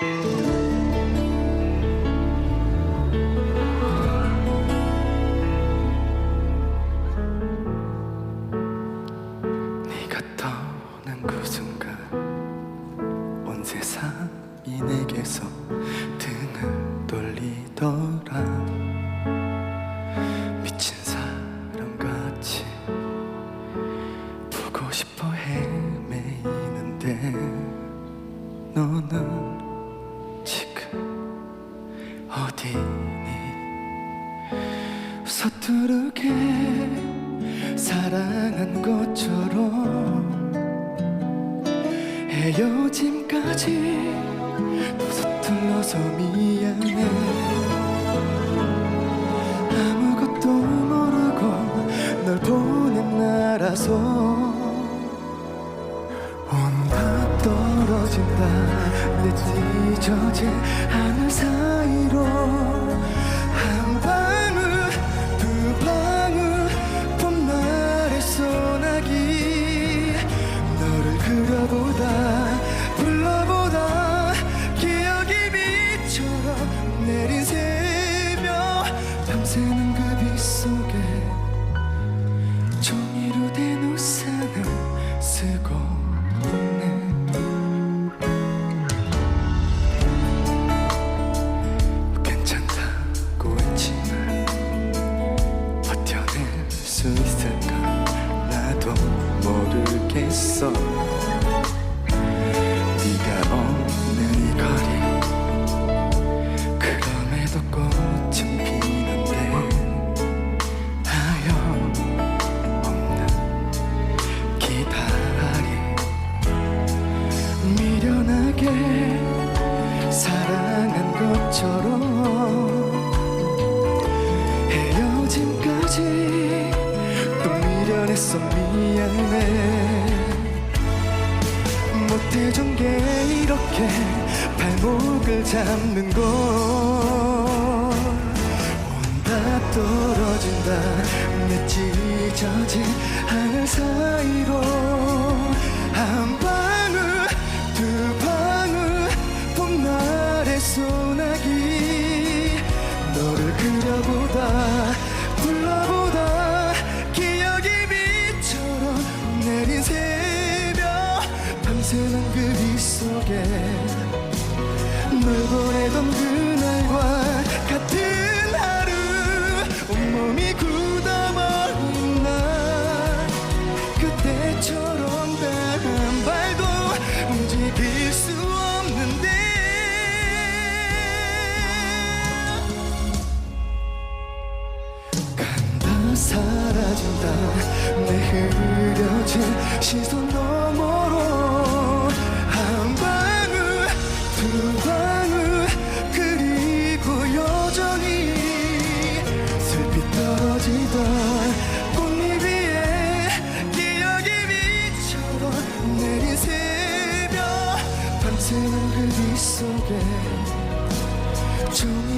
네가 떠난 그 순간 온 세상이 내게서 등을 돌리더 서투르게 사랑한 것처럼 헤어짐까지 또 서툴러서 미안해. 아무것도 모르고 널 보낸 나라서 온다 떨어진다. 내 찢어진 하늘 사 내린 새벽 밤새는 그빛 속에 종이로 된 우산을 쓰고 있네. 괜찮다고 했지만 버텨낼 수 있을까? 나도 모르겠어 사랑한 것처럼 헤어짐까지 또 미련했어. 미안해. 못해준 게 이렇게 발목을 잡는 걸 온다 떨어진다. 내 찢어진 하늘 사이로 한방 사라진다. 내 흐려진 시선 너머로 한 방울 두 방울 그리고 여전히 슬피 떨어지던 꽃잎 위에 기억이 빛처럼 내린 새벽 밤새는 그빛 속에 우산을